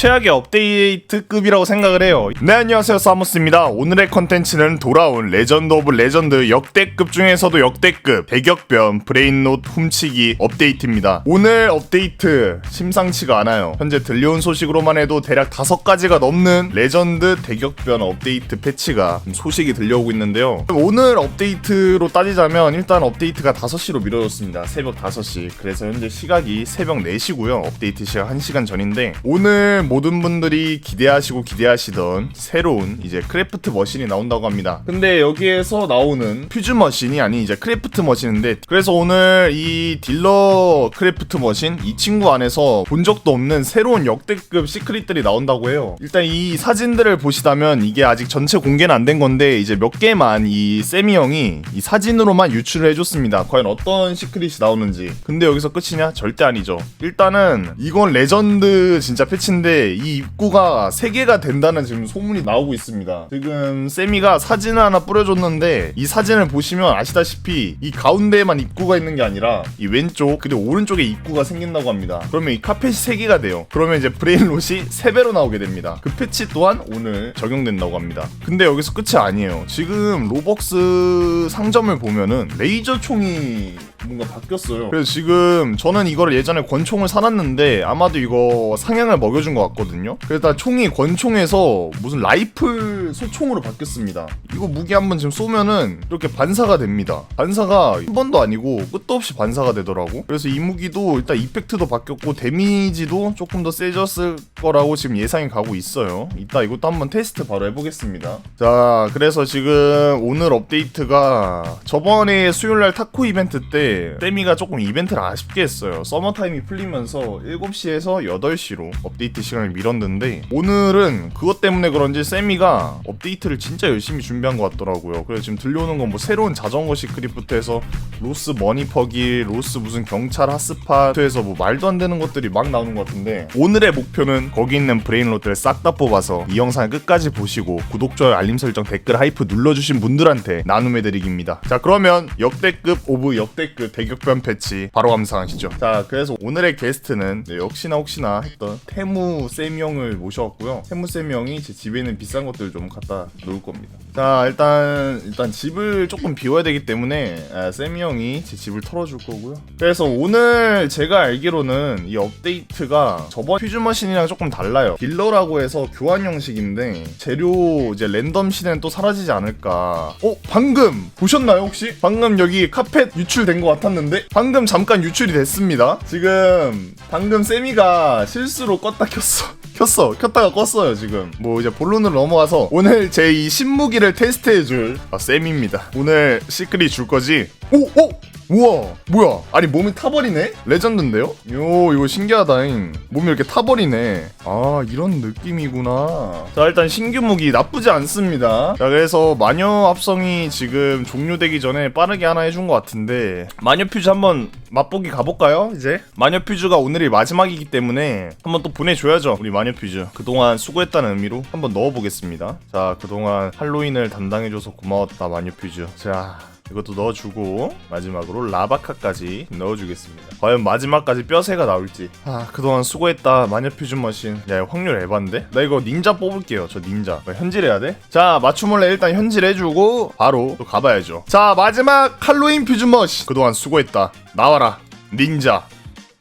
최악의 업데이트급이라고 생각을 해요. 네 안녕하세요 사무스입니다. 오늘의 컨텐츠는 돌아온 레전드 오브 레전드 역대급 중에서도 역대급 대격변 브레인롯 훔치기 업데이트입니다. 오늘 업데이트 심상치가 않아요. 현재 들려온 소식으로만 해도 대략 다섯 가지가 넘는 레전드 대격변 업데이트 패치가 소식이 들려오고 있는데요. 오늘 업데이트로 따지자면 일단 업데이트가 5시로 미뤄졌습니다. 새벽 5시. 그래서 현재 시각이 새벽 4시고요. 업데이트 시각 1시간 전인데 오늘 모든 분들이 기대하시고 기대하시던 새로운 이제 크래프트 머신이 나온다고 합니다. 근데 여기에서 나오는 퓨즈 머신이 아닌 이제 크래프트 머신인데 그래서 오늘 이 딜러 크래프트 머신 이 친구 안에서 본 적도 없는 새로운 역대급 시크릿들이 나온다고 해요. 일단 이 사진들을 보시다면 이게 아직 전체 공개는 안 된 건데 이제 몇 개만 이 세미 형이 이 사진으로만 유출을 해줬습니다. 과연 어떤 시크릿이 나오는지. 근데 여기서 끝이냐? 절대 아니죠. 일단은 이건 레전드 진짜 패치인데 이 입구가 3개가 된다는 지금 소문이 나오고 있습니다. 지금 세미가 사진을 하나 뿌려줬는데 이 사진을 보시면 아시다시피 이 가운데에만 입구가 있는 게 아니라 이 왼쪽 그리고 오른쪽에 입구가 생긴다고 합니다. 그러면 이 카펫이 3개가 돼요. 그러면 이제 브레인롯이 3배로 나오게 됩니다. 그 패치 또한 오늘 적용된다고 합니다. 근데 여기서 끝이 아니에요. 지금 로벅스 상점을 보면은 레이저 총이 뭔가 바뀌었어요. 그래서 지금 저는 이걸 예전에 권총을 사놨는데 아마도 이거 상향을 먹여준 것 같거든요. 그래서 총이 권총에서 무슨 라이플 소총으로 바뀌었습니다. 이거 무기 한번 지금 쏘면은 이렇게 반사가 됩니다. 반사가 한 번도 아니고 끝도 없이 반사가 되더라고. 그래서 이 무기도 일단 이펙트도 바뀌었고 데미지도 조금 더 세졌을 거라고 지금 예상이 가고 있어요. 이따 이것도 한번 테스트 바로 해보겠습니다. 자, 그래서 지금 오늘 업데이트가 저번에 수요일날 타코 이벤트 때 세미가 조금 이벤트를 아쉽게 했어요. 서머타임이 풀리면서 7시에서 8시로 업데이트 시간을 미뤘는데 오늘은 그것 때문에 그런지 세미가 업데이트를 진짜 열심히 준비한 것 같더라고요. 그래서 지금 들려오는 건 뭐 새로운 자전거 시크릿부터 해서 로스 머니퍼기, 로스 무슨 경찰 핫스팟에서 뭐 말도 안 되는 것들이 막 나오는 것 같은데 오늘의 목표는 거기 있는 브레인롯들을 싹 다 뽑아서 이 영상을 끝까지 보시고 구독, 좋아요, 알림 설정, 댓글, 하이프 눌러주신 분들한테 나눔해드리기입니다. 자 그러면 역대급 오브 역대급 대격변 패치 바로 감상하시죠. 자 그래서 오늘의 게스트는 네, 역시나 혹시나 했던 태무 쌤 형을 모셔왔고요. 태무 쌤 형이 제 집에 있는 비싼 것들 좀 갖다 놓을 겁니다. 자 일단 일단 집을 조금 비워야 되기 때문에 아, 쌤 형이 제 집을 털어줄 거고요. 그래서 오늘 제가 알기로는 이 업데이트가 저번 퓨즈머신이랑 조금 달라요. 딜러라고 해서 교환 형식인데 재료 이제 랜덤 시대는 또 사라지지 않을까. 어 방금 보셨나요 혹시? 방금 여기 카펫 유출된 것 같았는데 방금 잠깐 유출이 됐습니다. 지금 방금 세미가 실수로 껐다 켰어. 켰어. 켰다가 껐어요, 지금. 뭐 이제 본론으로 넘어가서 오늘 제 이 신무기를 테스트해줄 아, 쌤입니다. 오늘 시크릿 줄 거지? 오! 오! 우와 뭐야? 아니 몸이 타버리네? 레전드인데요? 요 이거 신기하다잉. 몸이 이렇게 타버리네. 아 이런 느낌이구나. 자 일단 신규 무기 나쁘지 않습니다. 자 그래서 마녀 합성이 지금 종료되기 전에 빠르게 하나 해준 것 같은데. 마녀 퓨즈 한번 맛보기 가볼까요 이제? 마녀 퓨즈가 오늘이 마지막이기 때문에 한번 또 보내줘야죠 우리 마녀 퓨즈. 그동안 수고했다는 의미로 한번 넣어보겠습니다. 자 그동안 할로윈을 담당해줘서 고마웠다 마녀 퓨즈. 자 이것도 넣어주고 마지막으로 라바카까지 넣어주겠습니다. 과연 마지막까지 뼈새가 나올지. 아 그동안 수고했다 마녀 퓨전 머신. 야 확률 에반데? 나 이거 닌자 뽑을게요. 저 닌자. 뭐, 현질해야 돼? 자 맞춤을래 일단 현질해주고 바로 또 가봐야죠. 자 마지막 할로윈 퓨전 머신. 그동안 수고했다. 나와라 닌자.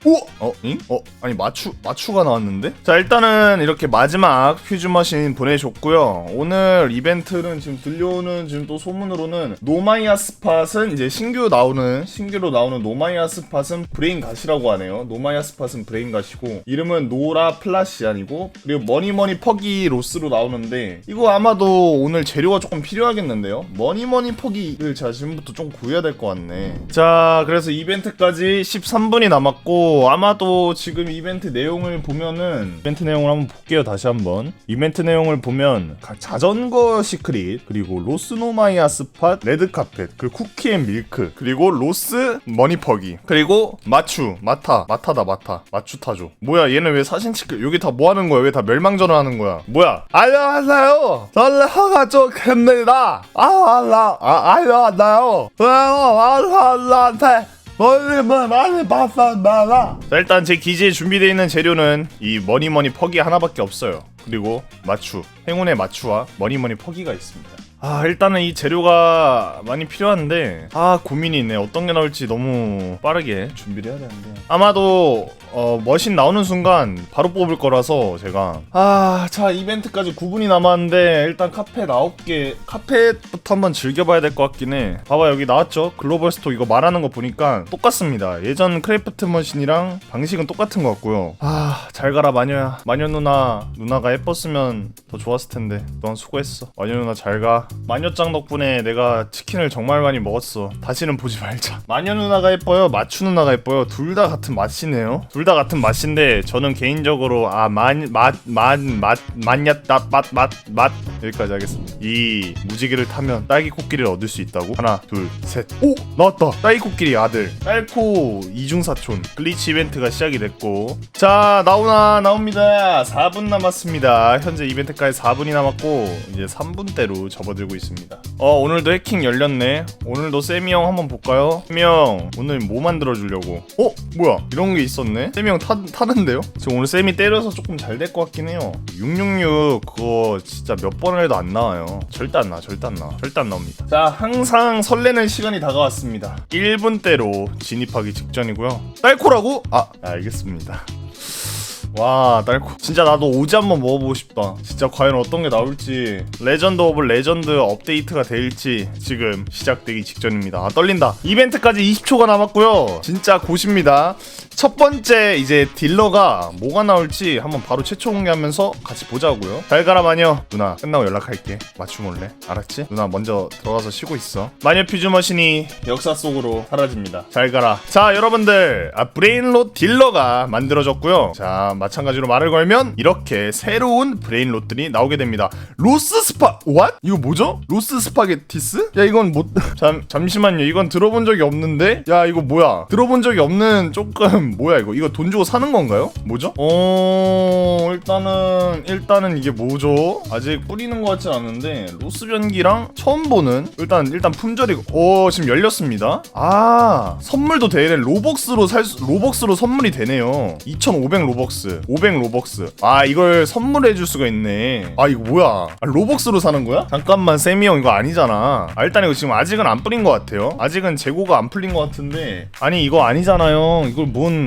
오! 어? 응? 어? 아니 마추 마추가 나왔는데? 자 일단은 이렇게 마지막 퓨즈 머신 보내줬고요 오늘 이벤트는 지금 들려오는 지금 또 소문으로는 노마이아 스팟은 이제 신규 나오는 신규로 나오는 노마이아 스팟은 브레인 갓이라고 하네요 노마이아 스팟은 브레인 갓이고 이름은 노라 플라시안이고 그리고 머니머니 퍼기 로스로 나오는데 이거 아마도 오늘 재료가 조금 필요하겠는데요 머니머니 퍼기를 제가 지금부터 좀 구해야 될 것 같네 자 그래서 이벤트까지 13분이 남았고 아마도 지금 이벤트 내용을 보면은 이벤트 내용을 한번 볼게요 다시 한번. 이벤트 내용을 보면 각 자전거 시크릿 그리고 로스노마이아 스팟 레드카펫 그리고 쿠키앤 밀크 그리고 로스 머니퍼기 그리고 마추 마타 마타다 마타 마추타조. 뭐야 얘는 왜 사진 찍 여기 다 뭐 하는 거야? 왜 다 멸망전을 하는 거야? 뭐야? 안녕하세요. 저는 허가족입니다. 아 알라 아 안녕하세요. 왜요? 알라한테 자 일단 제 기지에 준비되어 있는 재료는 이 머니머니 퍽이 하나밖에 없어요. 그리고 마추 행운의 마추와 머니머니 퍽이가 있습니다. 아 일단은 이 재료가 많이 필요한데 아 고민이 있네 어떤 게 나올지 너무 빠르게 준비를 해야 되는데. 아마도 어 머신 나오는 순간 바로 뽑을 거라서 제가. 아 자 이벤트까지 9분이 남았는데 일단 카페 9개 카페부터 한번 즐겨봐야 될 것 같긴 해. 봐봐 여기 나왔죠? 글로벌 스토어 이거 말하는 거 보니까 똑같습니다. 예전 크래프트 머신이랑 방식은 똑같은 것 같고요. 아 잘 가라 마녀야. 마녀 누나 누나가 예뻤으면 더 좋았을 텐데. 넌 수고했어. 마녀 누나 잘가. 마녀짱 덕분에 내가 치킨을 정말 많이 먹었어. 다시는 보지 말자. 마녀 누나가 예뻐요? 마추 누나가 예뻐요? 둘 다 같은 맛이네요. 둘다 같은 맛인데 저는 개인적으로 아맛맛맛맛 맛냐 맛맛맛 여기까지 하겠습니다. 이 무지개를 타면 딸기 코끼리를 얻을 수 있다고? 하나 둘셋오! 나왔다! 딸기 코끼리 아들. 딸코 이중 사촌 글리치 이벤트가 시작이 됐고. 자 나오나 나옵니다. 4분 남았습니다. 현재 이벤트까지 4분이 남았고 이제 3분대로 접어들고 있습니다. 어 오늘도 해킹 열렸네. 오늘도 세미 형 한번 볼까요? 세미 형 오늘 뭐 만들어 주려고? 어? 뭐야? 이런 게 있었네 형 타, 타는데요? 지금 오늘 세미 때려서 조금 잘 될 것 같긴 해요. 666 그거 진짜 몇 번을 해도 안 나와요. 절대 안 나와 절대 안 나와 절대 안 나옵니다. 자 항상 설레는 시간이 다가왔습니다. 1분대로 진입하기 직전이고요. 딸코라고? 아 알겠습니다. 와 딸코. 진짜 나도 오지 한번 먹어보고 싶다. 진짜 과연 어떤 게 나올지. 레전드 오브 레전드 업데이트가 될지 지금 시작되기 직전입니다. 아 떨린다. 이벤트까지 20초가 남았고요. 진짜 고십니다 첫 번째 이제 딜러가 뭐가 나올지 한번 바로 최초 공개하면서 같이 보자고요. 잘 가라 마녀. 누나 끝나고 연락할게. 맞춤 올래? 알았지? 누나 먼저 들어가서 쉬고 있어. 마녀 퓨즈 머신이 역사 속으로 사라집니다. 잘 가라. 자 여러분들. 아, 브레인롯 딜러가 만들어졌고요. 자 마찬가지로 말을 걸면 이렇게 새로운 브레인롯들이 나오게 됩니다. 로스 스파 what? 이거 뭐죠? 로스 스파게티스? 야 이건 뭐 잠, 잠시만요. 이건 들어본 적이 없는데? 야 이거 뭐야? 들어본 적이 없는 조금 뭐야 이거? 이거 돈 주고 사는 건가요? 뭐죠? 어 일단은 일단은 이게 뭐죠? 아직 뿌리는 것 같진 않은데 로스 변기랑 처음 보는 일단 일단 품절이 오 지금 열렸습니다. 아 선물도 되네 로벅스로 살 수, 로벅스로 선물이 되네요. 2,500 로벅스 500 로벅스. 아 이걸 선물해 줄 수가 있네. 아 이거 뭐야? 아, 로벅스로 사는 거야? 잠깐만 세미 형 이거 아니잖아. 아, 일단 이거 지금 아직은 안 뿌린 것 같아요. 아직은 재고가 안 풀린 것 같은데. 아니 이거 아니잖아요. 이걸 뭔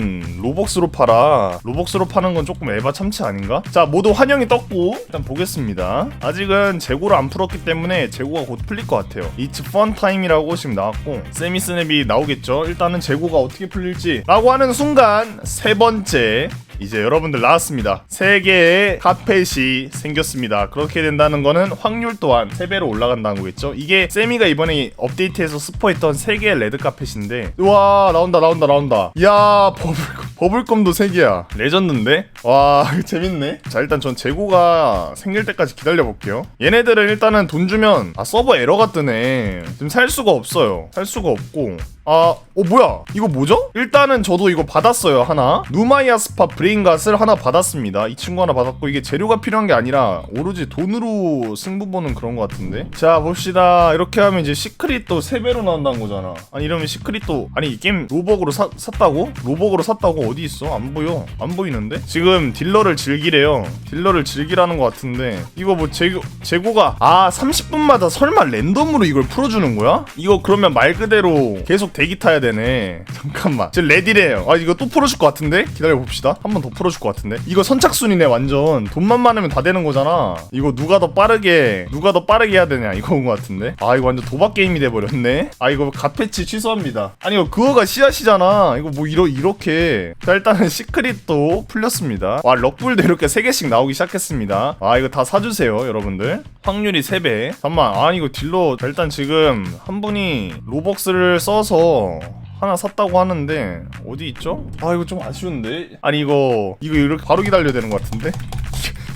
로벅스로 팔아. 로벅스로 파는 건 조금 에바 참치 아닌가? 자 모두 환영이 떴고 일단 보겠습니다. 아직은 재고를 안 풀었기 때문에 재고가 곧 풀릴 것 같아요. 이츠 펀 타임이라고 지금 나왔고 세미 스냅이 나오겠죠? 일단은 재고가 어떻게 풀릴지 라고 하는 순간 세 번째 이제 여러분들 나왔습니다. 세 개의 카펫이 생겼습니다. 그렇게 된다는 거는 확률 또한 3배로 올라간다는 거겠죠? 이게 세미가 이번에 업데이트해서 스포했던 세 개의 레드 카펫인데 와 나온다 나온다 나온다. 이야 버블 버블검도 3개야. 레전드인데? 와 재밌네. 자 일단 전 재고가 생길 때까지 기다려 볼게요. 얘네들은 일단은 돈 주면 아 서버 에러가 뜨네. 지금 살 수가 없어요. 살 수가 없고 아, 어 뭐야? 이거 뭐죠? 일단은 저도 이거 받았어요 하나. 누마이아 스파 브레인갓을 하나 받았습니다. 이 친구 하나 받았고 이게 재료가 필요한 게 아니라 오로지 돈으로 승부 보는 그런 것 같은데. 자 봅시다. 이렇게 하면 이제 시크릿도 3배로 나온다는 거잖아. 아니 이러면 시크릿도 아니 이 게임 로벅으로 사, 샀다고? 로벅으로 샀다고 어디 있어? 안 보여. 안 보이는데? 지금 딜러를 즐기래요. 딜러를 즐기라는 것 같은데 이거 뭐 재고 재고가 아 30분마다 설마 랜덤으로 이걸 풀어주는 거야? 이거 그러면 말 그대로 계속 대기 타야 되네. 잠깐만. 지금 레디래요. 아 이거 또 풀어줄 것 같은데? 기다려 봅시다. 한 번 더 풀어줄 것 같은데. 이거 선착순이네 완전. 돈만 많으면 다 되는 거잖아. 이거 누가 더 빠르게 누가 더 빠르게 해야 되냐 이거인 것 같은데. 아 이거 완전 도박 게임이 돼 버렸네. 아 이거 갓 패치 취소합니다. 아니 이거 그거가 씨앗이잖아. 이거 뭐 이러 이렇게. 자 일단은 시크릿도 풀렸습니다. 와 럭불도 이렇게 세 개씩 나오기 시작했습니다. 아 이거 다 사주세요 여러분들. 확률이 3배. 잠깐만. 아니 이거 딜러 일단 지금 한 분이 로벅스를 써서 하나 샀다고 하는데 어디 있죠? 아 이거 좀 아쉬운데 아니 이거 이거 이렇게 바로 기다려야 되는 것 같은데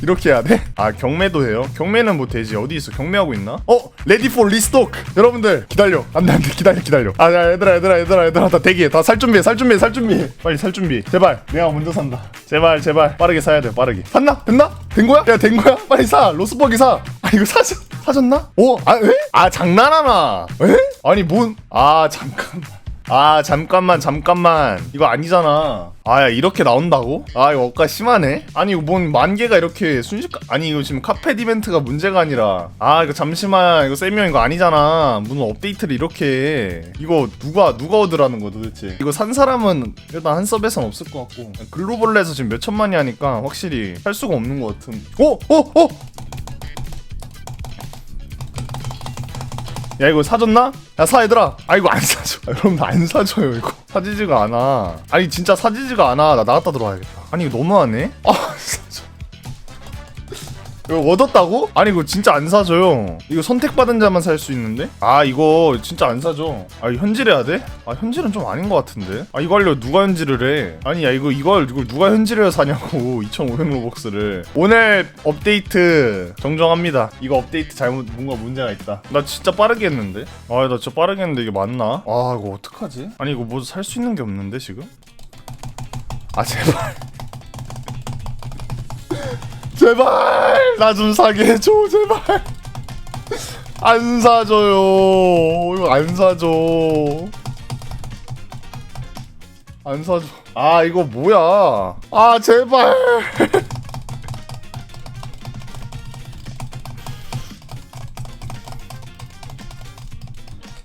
이렇게 해야 돼? 아 경매도 해요? 경매는 뭐 되지 어디 있어 경매하고 있나? 어 레디 포 리스톡 여러분들 기다려 안돼 안돼 기다려 기다려 아 야, 얘들아 얘들아 얘들아 얘들아 다 대기해 다 살 준비해 살 준비해 살 준비해 빨리 살 준비 제발 내가 먼저 산다 제발 제발 빠르게 사야 돼 빠르게 샀나? 됐나? 된 거야? 야 된 거야? 빨리 사 로스버기 사 아 이거 사셨 사셨나? 오? 아 에? 아 장난하나? 에? 아니 뭔아 잠깐만 아 잠깐만 잠깐만. 이거 아니잖아. 아야 이렇게 나온다고? 아 이거 억까 심하네? 아니 뭔 만개가 이렇게 순식간 아니 이거 지금 카펫 이벤트가 문제가 아니라. 아 이거 잠시만. 이거 쌤형 이거 아니잖아. 무슨 업데이트를 이렇게 해. 이거 누가 누가 얻으라는 거야 도대체? 이거 산 사람은 일단 한 서버에선 없을 것 같고. 글로벌에서 지금 몇 천만이 하니까 확실히 할 수가 없는 것 같은. 오! 오! 오! 야 이거 사줬나? 야 사 얘들아. 아 이거 안 사줘. 아, 여러분 안 사줘요 이거. 사지지가 않아. 아니 진짜 사지지가 않아. 나 나갔다 들어와야겠다. 아니 이거 너무하네? 아 이거 얻었다고? 아니 이거 진짜 안 사줘요 이거 선택받은 자만 살 수 있는데? 아 이거 진짜 안 사줘 아 이거 현질해야 돼? 아 현질은 좀 아닌 것 같은데 아 이거 하려 누가 현질을 해 아니 야 이거 이걸 이걸 누가 현질해야 사냐고 2500 로벅스를 오늘 업데이트 정정합니다 이거 업데이트 잘못 뭔가 문제가 있다 나 진짜 빠르게 했는데 아 나 진짜 빠르게 했는데 이게 맞나? 아 이거 어떡하지? 아니 이거 뭐 살 수 있는 게 없는데 지금? 아 제발 제발! 나 좀 사게 해줘 제발. 안 사줘요. 이거 안 사줘. 안 사줘. 아 이거 뭐야? 아 제발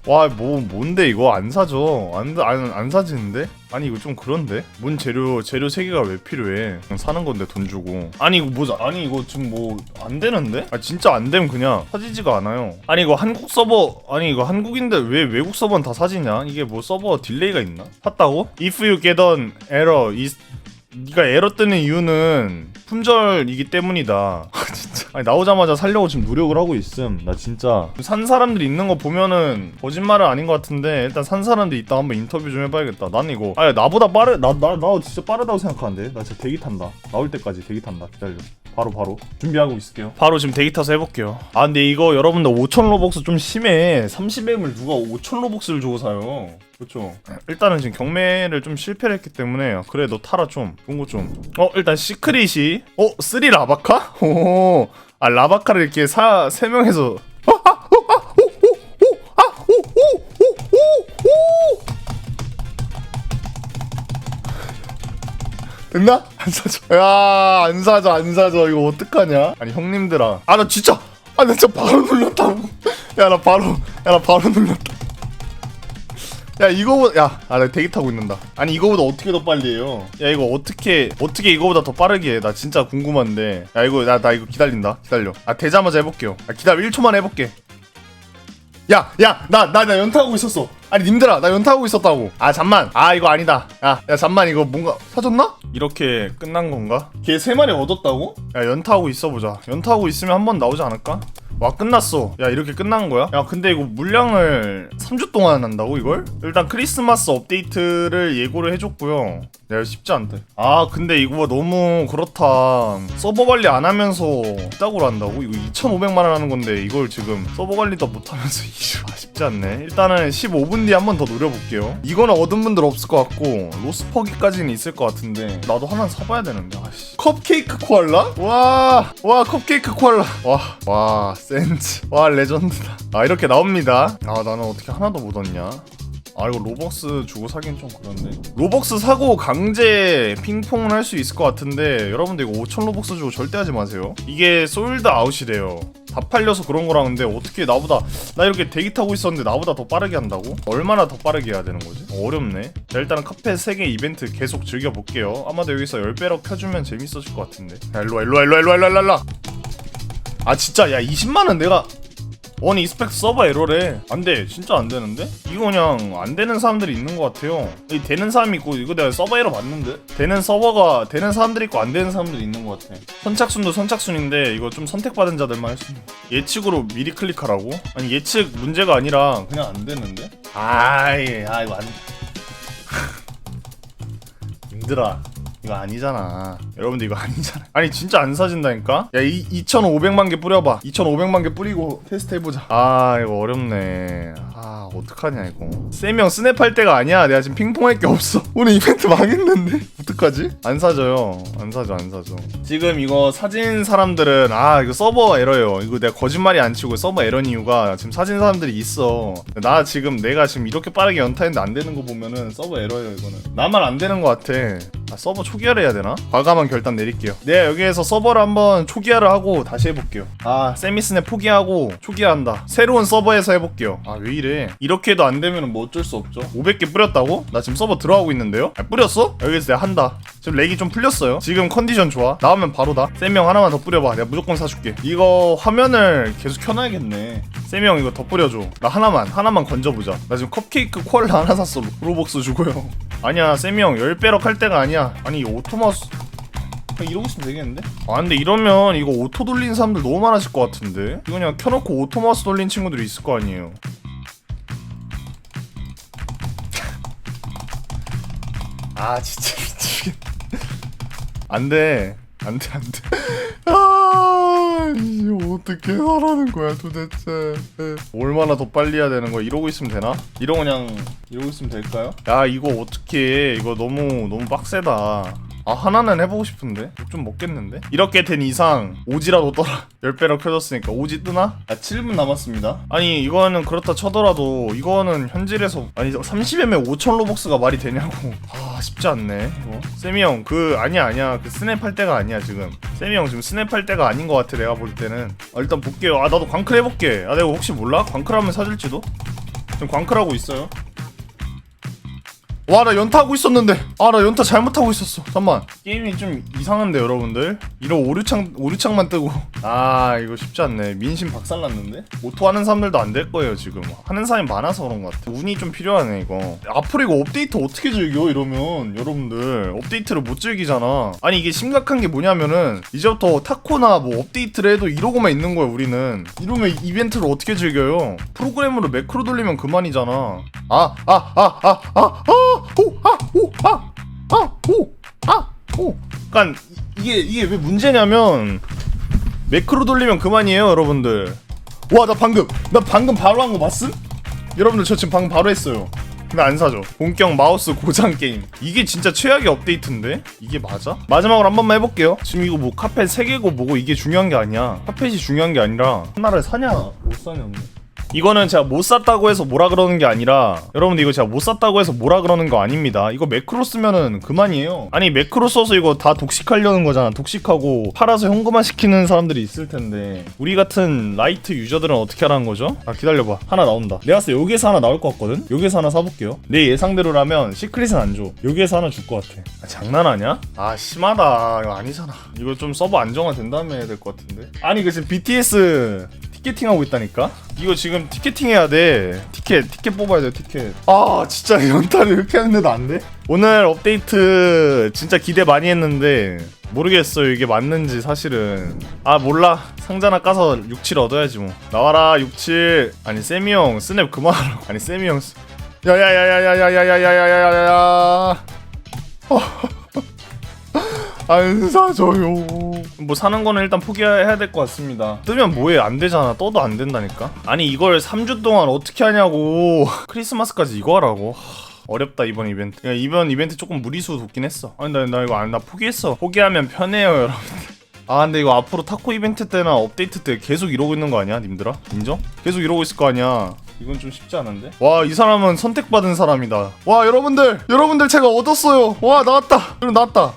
와, 뭐, 뭔데, 이거 안 사죠? 안, 안, 안 사지는데? 아니, 이거 좀 그런데? 뭔 재료, 재료 3개가 왜 필요해? 그냥 사는 건데, 돈 주고. 아니, 이거 뭐지? 아니, 이거 지금 뭐, 안 되는데? 아, 진짜 안 되면 그냥 사지지가 않아요. 아니, 이거 한국 서버, 아니, 이거 한국인데 왜 외국 서버는 다 사지냐? 이게 뭐 서버 딜레이가 있나? 샀다고? If you get an error, is 네가 에러 뜨는 이유는 품절이기 때문이다. 아, 진짜. 아니 나오자마자 살려고 지금 노력을 하고 있음. 나 진짜 산 사람들 있는 거 보면은 거짓말은 아닌 것 같은데 일단 산 사람들 있다 한번 인터뷰 좀 해봐야겠다. 나는 이거 아니 나보다 빠르 나 나 나 진짜 빠르다고 생각하는데 나 진짜 대기 탄다. 나올 때까지 대기 탄다. 기다려. 바로 바로 준비하고 있을게요. 바로 지금 타서 해볼게요. 아 근데 이거 여러분들 5천 로벅스 좀 심해. 30M을 누가 5천 로벅스를 주고 사요. 그렇죠. 일단은 지금 경매를 좀 실패를 했기 때문에 그래 너 타라 좀 좋은 거 좀. 어 일단 시크릿이 어 쓰리 라바카? 오. 아 라바카를 이렇게 사세 명에서 됐나? 안 사줘. 야, 안 사줘, 안 사줘. 이거 어떡하냐? 아니, 형님들아. 아, 나 진짜. 아, 나 진짜 바로 눌렀다고. 야, 나 바로. 야, 나 바로 눌렀다. 야, 이거보다. 야, 아, 나 대기 타고 있는다. 아니, 이거보다 어떻게 더 빨리 해요? 야, 이거 어떻게, 어떻게 이거보다 더 빠르게 해? 나 진짜 궁금한데. 야, 이거, 나, 나 이거 기다린다. 기다려. 아, 되자마자 해볼게요. 아, 기다려. 1초만 해볼게. 야, 야, 나, 나, 나 연타하고 있었어. 아니, 님들아, 나 연타하고 있었다고. 아, 잠만. 아, 이거 아니다. 야, 야, 잠만, 이거 뭔가 사줬나? 이렇게 끝난 건가? 걔 세 마리 얻었다고? 야, 연타하고 있어보자. 연타하고 있으면 한 번 나오지 않을까? 와, 끝났어. 야, 이렇게 끝난 거야? 야, 근데 이거 물량을 3주 동안 한다고, 이걸? 일단 크리스마스 업데이트를 예고를 해줬고요. 내가 쉽지 않대. 아, 근데 이거 너무 그렇다. 서버 관리 안 하면서 이따구로 한다고? 이거 2,500만 원 하는 건데 이걸 지금 서버 관리도 못 하면서 아, 쉽지 않네. 일단은 15분 뒤에 한 번 더 노려볼게요. 이거는 얻은 분들 없을 것 같고 로스퍼기까지는 있을 것 같은데 나도 하나 사봐야 되는데. 아씨. 컵케이크 코알라? 와, 와 컵케이크 코알라. 와, 와 센즈. 와 레전드다. 아 이렇게 나옵니다. 아 나는 어떻게 하나도 못 얻냐? 아 이거 로벅스 주고 사긴 좀 그런데 로벅스 사고 강제 핑퐁을 할 수 있을 것 같은데 여러분들 이거 5천 로벅스 주고 절대 하지 마세요 이게 솔드 아웃이래요 다 팔려서 그런 거라는데 어떻게 나보다 나 이렇게 대기 타고 있었는데 나보다 더 빠르게 한다고? 얼마나 더 빠르게 해야 되는 거지? 어렵네 자 일단은 카페 3개 이벤트 계속 즐겨볼게요 아마도 여기서 10배럭 켜주면 재밌어질 것 같은데 야 일로와 일로와 일로와 일로와 일로와 일로와 아 진짜? 야 20만원 내가 원 이스펙트 서버 에러래. 안돼. 진짜 안 되는데? 이거 그냥 안 되는 사람들이 있는 것 같아요. 이 되는 사람이 있고 이거 내가 서버 에러 봤는데? 되는 서버가 되는 사람들이 있고 안 되는 사람들이 있는 것 같아. 선착순도 선착순인데 이거 좀 선택받은 자들만 할수 있는 예측으로 미리 클릭하라고? 아니 예측 문제가 아니라 그냥 안 되는데? 아이 아 이거 안 힘들어 이거 아니잖아. 여러분들 이거 아니잖아. 아니 진짜 안 사진다니까? 야 이 2,500만 개 뿌려봐. 2,500만 개 뿌리고 테스트 해보자. 아 이거 어렵네. 아 어떡하냐 이거. 세명 스냅할 때가 아니야. 내가 지금 핑퐁할 게 없어. 오늘 이벤트 망했는데? 어떡하지? 안 사줘요. 안 사줘 안 사줘. 지금 이거 사진 사람들은 아 이거 서버 에러예요. 이거 내가 거짓말이 안 치고 서버 에러인 이유가 지금 사진 사람들이 있어. 나 지금 내가 지금 이렇게 빠르게 연타했는데 안 되는 거 보면은 서버 에러예요 이거는. 나만 안 되는 거 같아. 아 서버 초기화를 해야 되나? 과감한 결단 내릴게요. 내가 여기에서 서버를 한번 초기화를 하고 다시 해볼게요. 아 세미스냅 포기하고 초기화한다. 새로운 서버에서 해볼게요. 아 왜 이래? 이렇게 해도 안 되면 뭐 어쩔 수 없죠. 500개 뿌렸다고? 나 지금 서버 들어가고 있는데요? 아, 뿌렸어? 여기서 내가 한다. 지금 렉이 좀 풀렸어요. 지금 컨디션 좋아. 나오면 바로다. 세명 하나만 더 뿌려봐. 내가 무조건 사줄게. 이거 화면을 계속 켜놔야겠네. 세명 이거 더 뿌려줘. 나 하나만 하나만 건져보자. 나 지금 컵케이크 콜라 하나 샀어. 로복스 주고요 아니야 세명 10배럭 할 때가 아니야. 아니 이 오토마우스. 그냥 이러고 있으면 되겠는데? 아 근데 이러면 이거 오토 돌리는 사람들 너무 많아질 것 같은데? 이거 그냥 켜놓고 오토마우스 돌린 친구들이 있을 거 아니에요. 아 진짜 미치겠네. 안돼. 안돼 안돼 아 어떻게 하라는 거야 도대체 얼마나 더 빨리 해야 되는 거야 이러고 있으면 되나? 이러고 그냥 이러고 있으면 될까요? 야 이거 어떻게 이거 너무 너무 빡세다 아 하나는 해보고 싶은데? 욕좀 먹겠는데? 이렇게 된 이상 오지라도 떠라. 10배로 켜졌으니까 오지 뜨나? 아 7분 남았습니다. 아니 이거는 그렇다 쳐더라도 이거는 현질에서 아니 30M에 5천 로벅스가 말이 되냐고. 아 쉽지 않네 이거. 세미 형그 아니야 아니야. 그 스냅 할 때가 아니야 지금. 세미 형 지금 스냅 할 때가 아닌 것 같아 내가 볼 때는. 아, 일단 볼게요. 아 나도 광클 해볼게. 아 내가 혹시 몰라? 광클하면 사줄지도? 지금 광클하고 있어요 와 나 연타하고 있었는데. 아 나 연타 잘못하고 있었어. 잠만. 게임이 좀 이상한데 여러분들. 이런 오류창 오류창만 뜨고. 아 이거 쉽지 않네. 민심 박살났는데? 오토 하는 사람들도 안 될 거예요 지금. 하는 사람이 많아서 그런 것 같아. 운이 좀 필요하네 이거. 앞으로 이거 업데이트 어떻게 즐겨 이러면 여러분들? 업데이트를 못 즐기잖아. 아니 이게 심각한 게 뭐냐면은 이제부터 타코나 뭐 업데이트를 해도 이러고만 있는 거야 우리는. 이러면 이벤트를 어떻게 즐겨요? 프로그램으로 매크로 돌리면 그만이잖아. 아 아 아 아 아 아오 아오아오아오아오 그러니까 이게 이게 왜 문제냐면 매크로 돌리면 그만이에요 여러분들 와 나 방금 나 방금 바로 한 거 봤음? 여러분들 저 지금 방금 바로 했어요 근데 안 사죠 본격 마우스 고장 게임 이게 진짜 최악의 업데이트인데? 이게 맞아? 마지막으로 한 번만 해볼게요 지금 이거 뭐 카펫 3개고 뭐고 이게 중요한 게 아니야 카펫이 중요한 게 아니라 하나를 사냐 못 사냐 이거는 제가 못 샀다고 해서 뭐라 그러는 게 아니라 여러분들 이거 제가 못 샀다고 해서 뭐라 그러는 거 아닙니다. 이거 매크로 쓰면은 그만이에요. 아니 매크로 써서 이거 다 독식하려는 거잖아. 독식하고 팔아서 현금화 시키는 사람들이 있을 텐데. 우리 같은 라이트 유저들은 어떻게 하라는 거죠? 아 기다려봐. 하나 나온다. 내가 봤을 때 여기에서 하나 나올 것 같거든? 여기에서 하나 사볼게요. 내 예상대로라면 시크릿은 안줘. 여기에서 하나 줄 것 같아. 아, 장난하냐? 아 심하다. 이거 아니잖아. 이거 좀 서버 안정화 된 다음에 해야 될 것 같은데. 아니 그 지금 BTS 티켓팅 하고 있다니까? 이거 지금 티켓팅 해야 돼. 티켓, 티켓 뽑아야 돼, 티켓. 아, 진짜 연타를 이렇게 했는데도 안 돼? 오늘 업데이트 진짜 기대 많이 했는데 모르겠어요. 이게 맞는지 사실은. 아, 몰라. 상자나 까서 67 얻어야지 뭐. 나와라, 67. 아니, 세미 형 스냅 그만하라고. 아니, 세미 형 스... 야야야야야야야야야야야야. 안 사줘요. 뭐 사는 거는 일단 포기해야 될 것 같습니다. 뜨면 뭐해? 안 되잖아. 떠도 안 된다니까. 아니 이걸 3주 동안 어떻게 하냐고. 크리스마스까지 이거 하라고. 하, 어렵다 이번 이벤트. 야, 이번 이벤트 조금 무리수 돋긴 했어. 아니 나, 나 이거 안, 나 포기했어. 포기하면 편해요 여러분. 아 근데 이거 앞으로 타코 이벤트 때나 업데이트 때 계속 이러고 있는 거 아니야 님들아? 인정? 계속 이러고 있을 거 아니야 이건 좀 쉽지 않은데? 와 이 사람은 선택받은 사람이다 와 여러분들 여러분들 제가 얻었어요 와 나왔다 나왔다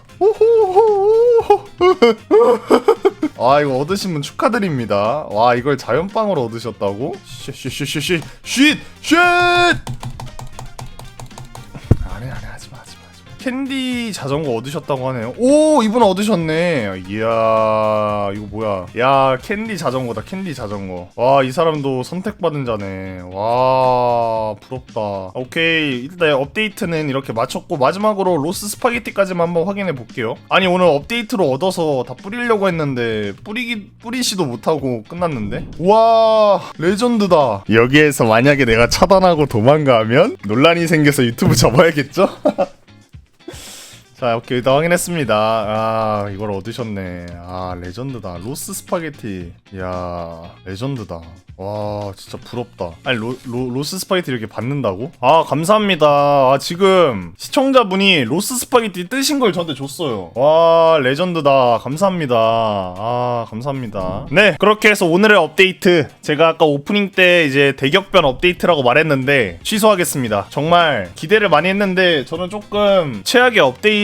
아 이거 얻으신 분 축하드립니다 와 이걸 자연빵으로 얻으셨다고? 쉿쉿쉿쉿쉿 쉿! 안해 캔디 자전거 얻으셨다고 하네요. 오 이분 얻으셨네. 이야 이거 뭐야? 야 캔디 자전거다 캔디 자전거. 와 이 사람도 선택받은 자네. 와 부럽다. 오케이 일단 업데이트는 이렇게 마쳤고 마지막으로 로스 스파게티까지만 한번 확인해 볼게요. 아니 오늘 업데이트로 얻어서 다 뿌리려고 했는데 뿌리기 뿌리시도 못하고 끝났는데? 와 레전드다. 여기에서 만약에 내가 차단하고 도망가면 논란이 생겨서 유튜브 접어야겠죠? 자 오케이. 일단 확인했습니다. 아 이걸 얻으셨네. 아 레전드다. 로스 스파게티. 이야 레전드다. 와 진짜 부럽다. 아니 로, 로, 로스 스파게티 이렇게 받는다고? 아 감사합니다. 아 지금 시청자분이 로스 스파게티 뜨신 걸 저한테 줬어요. 와 레전드다. 감사합니다. 아 감사합니다. 네 그렇게 해서 오늘의 업데이트. 제가 아까 오프닝 때 이제 대격변 업데이트라고 말했는데 취소하겠습니다. 정말 기대를 많이 했는데 저는 조금 최악의 업데이트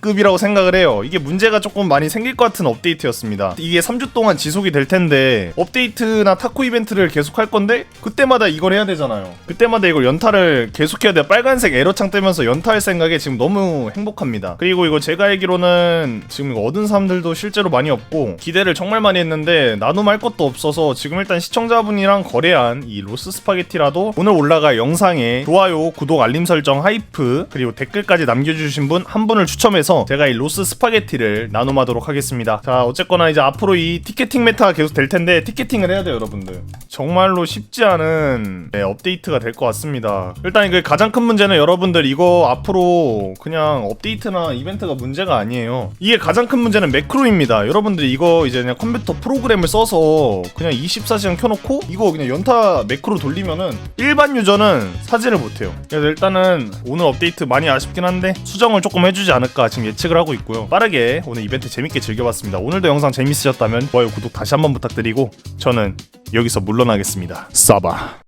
급이라고 생각을 해요. 이게 문제가 조금 많이 생길 것 같은 업데이트였습니다. 이게 3주 동안 지속이 될 텐데 업데이트나 타코 이벤트를 계속 할 건데 그때마다 이걸 해야 되잖아요. 그때마다 이걸 연타를 계속해야 돼요. 빨간색 에러창 뜨면서 연타할 생각에 지금 너무 행복합니다. 그리고 이거 제가 알기로는 지금 이거 얻은 사람들도 실제로 많이 없고 기대를 정말 많이 했는데 나눔할 것도 없어서 지금 일단 시청자분이랑 거래한 이 로스 스파게티라도 오늘 올라갈 영상에 좋아요 구독 알림 설정 하이프 그리고 댓글까지 남겨주신 분한분 을 추첨해서 제가 이 로스 스파게티를 나눔하도록 하겠습니다. 자 어쨌거나 이제 앞으로 이 티켓팅 메타가 계속 될 텐데 티켓팅을 해야 돼요 여러분들. 정말로 쉽지 않은 네, 업데이트가 될 것 같습니다. 일단 그 가장 큰 문제는 여러분들 이거 앞으로 그냥 업데이트나 이벤트가 문제가 아니에요. 이게 가장 큰 문제는 매크로입니다. 여러분들이 이거 이제 그냥 컴퓨터 프로그램을 써서 그냥 24시간 켜놓고 이거 그냥 연타 매크로 돌리면은 일반 유저는 사지를 못해요. 그래서 일단은 오늘 업데이트 많이 아쉽긴 한데 수정을 조금 해주지 않을까 지금 예측을 하고 있고요. 빠르게 오늘 이벤트 재밌게 즐겨봤습니다. 오늘도 영상 재밌으셨다면 좋아요 구독 다시 한번 부탁드리고 저는 여기서 물러나겠습니다. 싸바